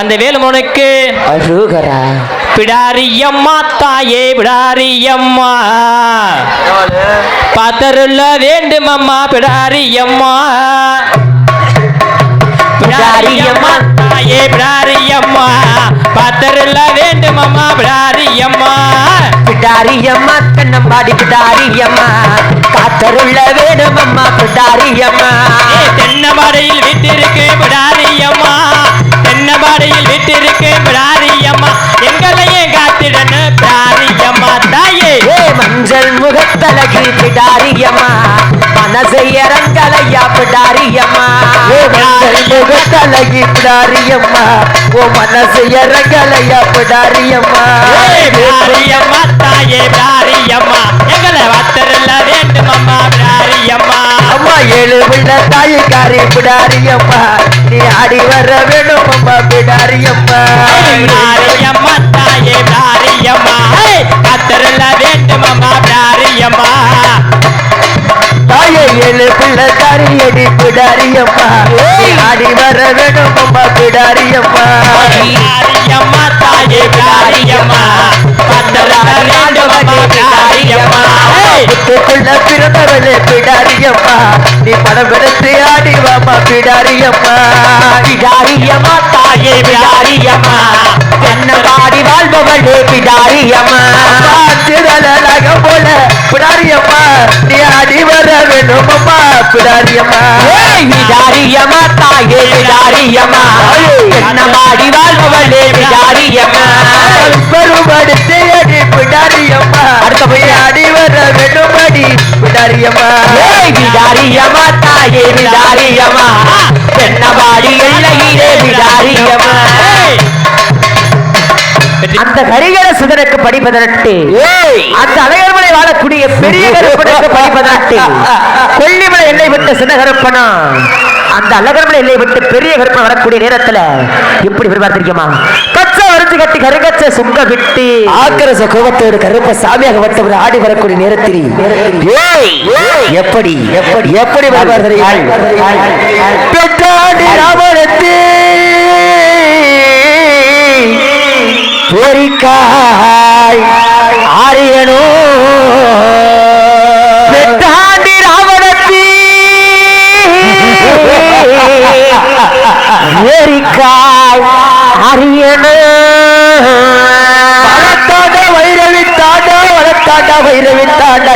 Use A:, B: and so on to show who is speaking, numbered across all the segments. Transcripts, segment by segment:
A: அந்த வேலுமனுக்கு
B: அருகரா
A: பிடாரியம்மா தாயே பிடாரியம்மா. பாத்தருள்ள வேண்டுமம்மா பிடாரியம்மா. பிடாரியம்மா தாயே பிடாரியம்மா. பாத்தருள்ள வேண்டுமம்மா பிடாரியம்மா.
B: பிடாரியம்மா கண்ணம்பாடி பிடாரியம்மா. காத்தருள்ள வேணுமம்மா பிடாரியம்மா.
A: ஏ தென்னபாடையில் விட்டிருக்கு பிடாரியம்மா.
B: மஞ்சள் முகத்தழகி பிடாரியம்மா மனசை இறங்கலையா பிடாரியம்மா மஞ்சள் முகத்தழகி பிடாரியம்மா ஓ மனசு இறங்கலையா பிடாரியம்மா
A: பிடாரியம்மா தாயே பிடாரியம்மா எங்களை வத்தரில்ல வேண்டுமம்மா பிடாரியம்மா
B: அம்மா. ஏழு பிள்ளை தாய்க்காரி பிடாரியம்மா நீ ஆடி வர வேணும் அம்மா. பிடாரியம்மா ஆடி வர வேணும் அம்மா பிடாரியம்மா
A: பிடாரியம்மா தாயே பிடாரியம்மா
B: புத்துக்குள்ள பிறந்தவளே பிடாரியம்மா நீ படம் எடுத்து ஆடி வாமா பிடாரியம்மா பிடாரியம்மா தாயே பிடாரியம்மா என்ன பாடி வாழ்பவளே பிடாரியம்மா திரளாக போல பிடாரியம்மா நீ ஆடி வர வேணும் அம்மா பிடாரியம்மா பிடாரியம்மா தாயே பிடாரியம்மா என்ன பாடி வாழ்பவளே பிடாரியம்மா பெருமடுத்து அடி பிடாரியம்மா அடுத்த போய் ஆடி வர வேண்டும்படி பிடாரியம்மா பிடாரியம்மா தாயே பிடாரியம்மா என்ன பாடி எல்லையிலே பிடாரியம்மா
A: ஏய்
B: அந்த கரிகர சுதனுக்கு படிப்பதற்கு. அந்த அலையர்மலை வாழக்கூடிய பெரிய கருப்பனுக்கு படிப்பதற்கு. கொல்லிமலை எல்லை விட்டு சின்ன கருப்பனா அந்த அழகர்மலை எல்லை விட்டு பெரிய கருப்பன் வரக்கூடிய நேரத்துல எப்படி விரும்பாத்திருக்கமா கச்ச வரிஞ்சு கட்டி கருங்கச்ச சுங்க விட்டு ஆக்கிரச கோபத்தோடு கருப்ப சாமியாக வட்டவர் ஆடி வரக்கூடிய நேரத்தில் எப்படி எப்படி எப்படி வருவார் தெரியுமா? ஆரியனோ. ஏரிக்காய் ஆரியனோ வளர்த்தாண்ட வைரவித்தாண்ட வளர்த்தாண்ட வைரவித்தாண்ட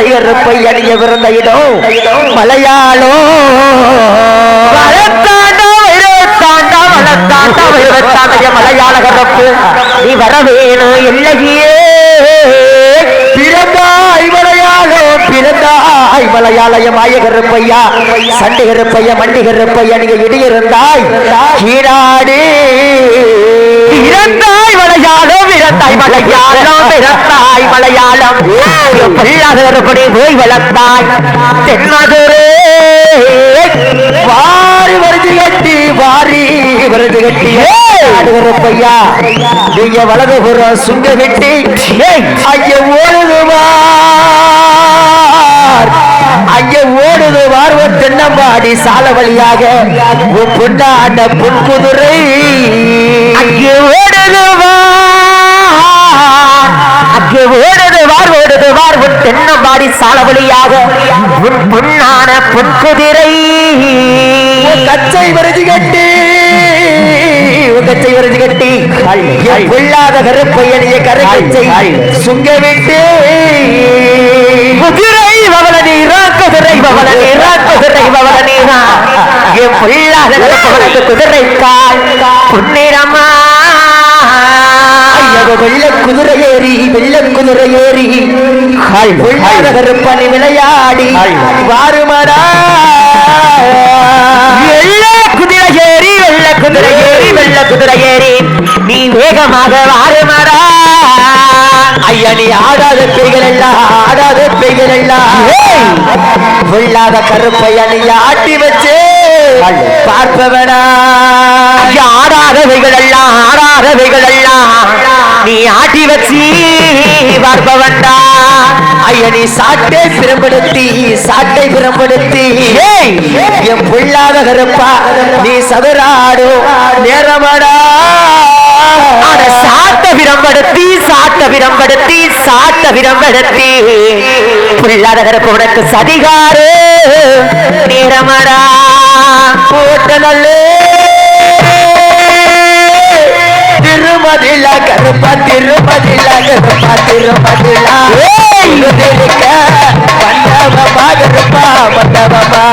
B: அணிய பிறந்த இடம் மலையாளோ. வளர்த்தாண்ட வைரவித்தாண்ட வளர்த்தாண்ட வைரவித்தாண்ட மலையாள கரப்பு. நீ வர வேணும் இல்லையே பிறந்தாய் மலையாளய மாய மண்டிகருப்பையா நீங்க இடியிருந்தாய் கீழாடி. இறந்தாய் மலையாளம் இறந்தாய் மலையாளம் இறந்தாய் மலையாளம். பிள்ளாதபடி போய் வளர்ந்தாய். தென்மதுரே வாரி வருது கட்டி வாரி வருது கட்டி. ஆடுகிறப்பையா நீங்க வலது புறம் சுங்க வெட்டி ஐயா ஓடுதுவார் ஐய ஓடுதுவார் ஒரு தென்னம்பாடி சால வழியாக. பொன்னாண்ட பொன் குதிரை அங்கே ஓடுதுவார் அங்கே ஓடுதுவார் ஓடுதுவார் உன் தென்னம்பாடி சால வழியாக. உன் பொன்னான பொன் குதிரை கச்சை வருது கட்டி. கச்சை வருது கட்டி. கொள்ளாத கருப்பையனிய கருக்கச்சை சுங்க விட்டு. குதிரை குதிரை பவள நீரா குதிரை பவள நீரா என் பொல்லாத கருப்பவனுக்கு குதிரை கால் பொன்னிறமா வெள்ள குதிரை ஏறி வெள்ள குதிரை ஏறி கருப்பணி விளையாடி வாருமடா. வெள்ள குதிரை ஏறி வெள்ள குதிரை ஏறி வெள்ள குதிரை ஏறி நீ வேகமாக வாருமடா. ஐயா நீ ஆடாத பேய்கள் எல்லாம் ஆடாத பேய்கள் எல்லாம் பொல்லாத கருப்பையா நீ ஆட்டி வச்சு பார்ப்பவனா. ஆடாதவைகள் எல்லாம் ஆடாதவைகள் எல்லாம் நீ ஆட்டி வச்சு பார்ப்பவன்டா. ஐயா நீ சாட்டை பிறப்படுத்தி சாட்டை பிறப்படுத்தி என் பொல்லாத கருப்பா நீ சதுராடும் நேரமடா.
C: விடம்படுத்தி சாட்ட விடம்படுத்தி புள்ளாத கருப்பு உனக்கு சதிகாரு நேரமடா போட்ட நல்லே.
B: திருமதில கருப்பா திருமதில கருப்பா திருமதில. மண்டபமா கருப்பா மண்டபமா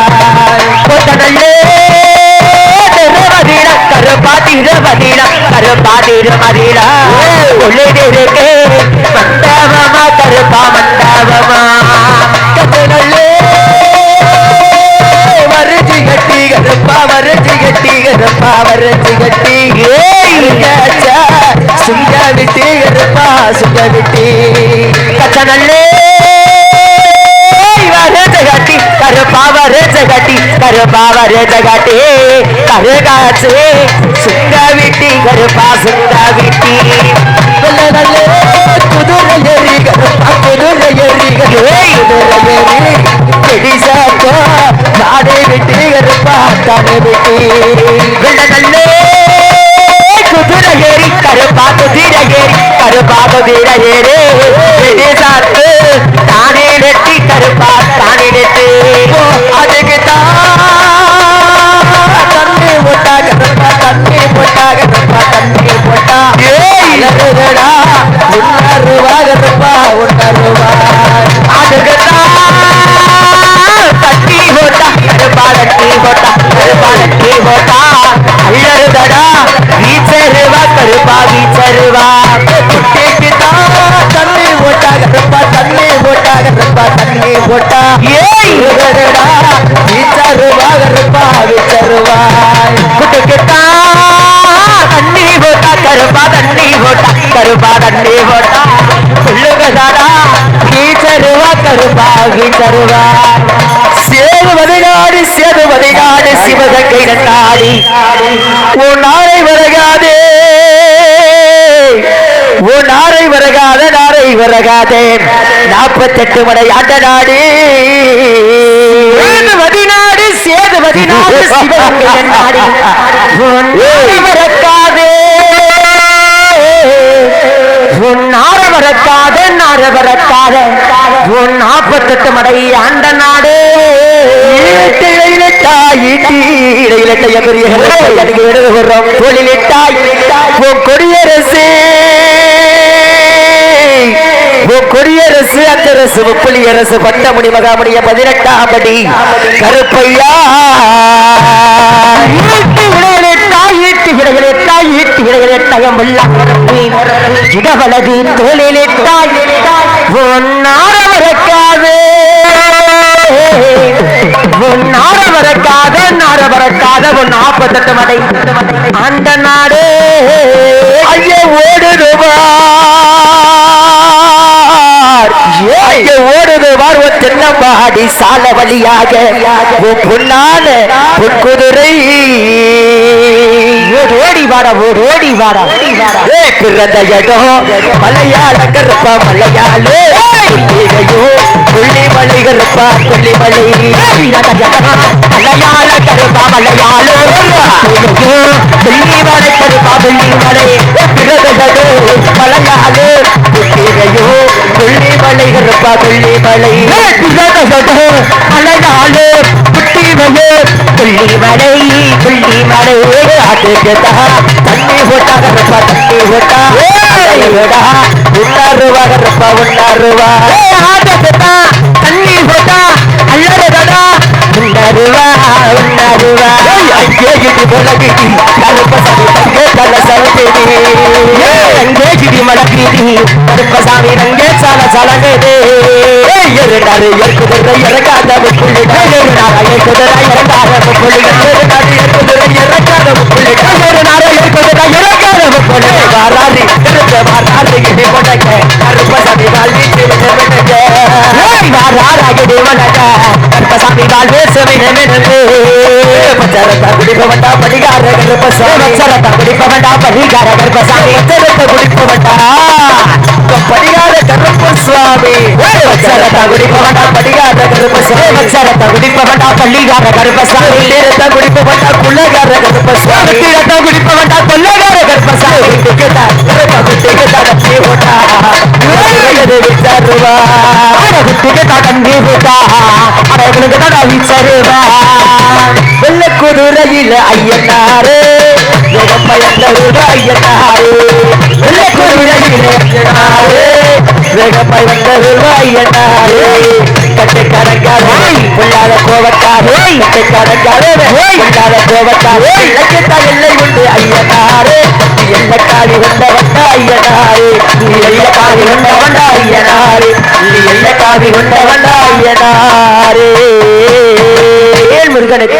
C: போட்ட நல்லே. கருப்பா திருமதில கருப்பா திருமதில உள்ளிருக்கு மண்டபமா கருப்பா மண்டபமா
B: கதனல்லே வரஜி கட்டி கருப்பா வரஜி கட்டி கருப்பா வரஜி கட்டி. சுங்க விட்டி கருப்பா சுங்க விட்டி.
C: கச்சனல்லே வரஜகட்டி கருப்பாவர ஜகட்டி கருப்பாவர ஜகட்டி கருகாச்சு சுங்க விட்டி கருப்பா சுங்க விட்டி
B: நல்லே குதிரை ஏறி கருப்பா குதிரை ஏறி
C: ஏய்.
B: குதிரை ஏறி. கெடிசாக்கோ நாடே விட்டி கருப்பா தானே விட்டி.
C: வெள்ளநல்லே குதிரை ஏறி கருப்பா குதிரை ஏறி கருப்பா குதிரை ஏறி. சாத்து தானே வெட்டி கருப்பா தானே
B: குட்டிக்கு தண்ணி போட்டா கருப்பா தண்ணி போட்டா கருப்பா தண்ணி போட்டா
C: ஏய்!
B: அலறுதடா வீச்சருவா கருப்பா வீச்சருவா
C: குட்டுக்கிட்டா தண்ணி போட்டா கருப்பா தண்ணி போட்டா கருப்பா தண்ணி போட்டா சொல்லுகதாடா கீச்சருவா கருப்பா கீச்சருவா சேதுவதி நாடு சேதுவதி நாடு சிவகங்கை நாடி உன் நாளை வருகாதே ஓ நாரை வரகாத நாரை வரகாதே நாற்பத்தெட்டு மடை ஆட்ட நாடு வதிநாடு நாடு வதிநாடு நாடு சிவகங்கை நாடி. உன் மறக்காதே உன் நார மறக்காத நார மறக்காத உன் நாற்பத்தெட்டு மடை ஆண்ட நாடு கொடியரசு. கொடியரசு அந்தரசு முப்புலியரசு பட்டமுடி மகாமுடிய பதினெட்டாம் படி. கருப்பையா. ஈட்டு விடையிலிட்டாய் ஈட்டு விடையிலிட்டாய் வரக்காது ஒன்னார வரக்காத நார வரக்காத உன் நாற்பத்தெட்டு மடை இங்கே ஓடுதுவார் ஒரு தென்னம்பாடி சால வழியாக? உன் பொன்னான பொன்குதிரை. ஓடி வாடா ஓடி வாடா. ஏ பிறந்த இடம் மலையாள கருப்ப மலையாளு. புள்ளிகையோ புள்ளி மலை கருப்பா புள்ளி மலை மலையாள கருப்பா மலையாளோ. புள்ளி மலை கருப்பா புள்ளி மலை மலை கருப்பா புள்ளி மலை பிறந்த இடம் மலையாளு புள்ளிமையோ புள்ளி மலை புள்ளி மலை காட்டுக்குதா தண்ணி போட்டா கருப்பா தண்ணி போட்டா. விடா உண்ணாருவா கருப்பா உண்ணாருவா ஆட்டக்குதா தண்ணி போட்டா அல்லறதடா உண்ணாருவா உண்ணாருவா அங்கே இது முழகிடி கருப்ப சாமி தங்கே தல சலகிடி அங்கே சல சலகிடி எருடாரு எற்குதிரை இறக்காத புள்ளிட எருடார எற்குதிரை இறக்காத புள்ளிட எருடாரு எற்குதிரை இறக்காத புள்ளிட எருடார எற்குதிரை இறக்காத புள்ளிட வாராரி திருத்த வாராரி இடி முடக்க கருப்பசாமி வால் வீட்டு வாராரா இடி முடக்க கருப்பசாமி வால் வீசு விட்டு குடிப்பவண்டா படிகார கருப்பசாமி குடிப்பவண்டா படிகார கருப்பசாமி குடிப்பவண்டா படிகார கருப்பசாமி பச்சரத்த குடிப்பவண்டா பள்ளிகார கருப்பசாமி தீரத்த குடிப்பவண்டா குள்ளகார கருப்பசாமி தீரத்த குடிப்பவண்டா கொள்ளகார கருப்பசாமி குட்டிக்கிட்ட கருப்ப கட்டி ஓட்ட
B: விசாருவா
C: குட்டிக்கு தடங்கி விட்டா அவர்களுக்கு தடவி சருவா
B: வெள்ள குதிரையில ஐயனாரு. வேகப்பயந்தருவா ஐயனாரு வெள்ள குதிரையில ஐயனாரு இலக்கியத்தா எல்லை உண்டு ஐயனாரு எல்ல காலி வந்த வந்த நீ எல்ல காலி நீ எல்ல காலி
C: ஏழ் முருகனுக்கு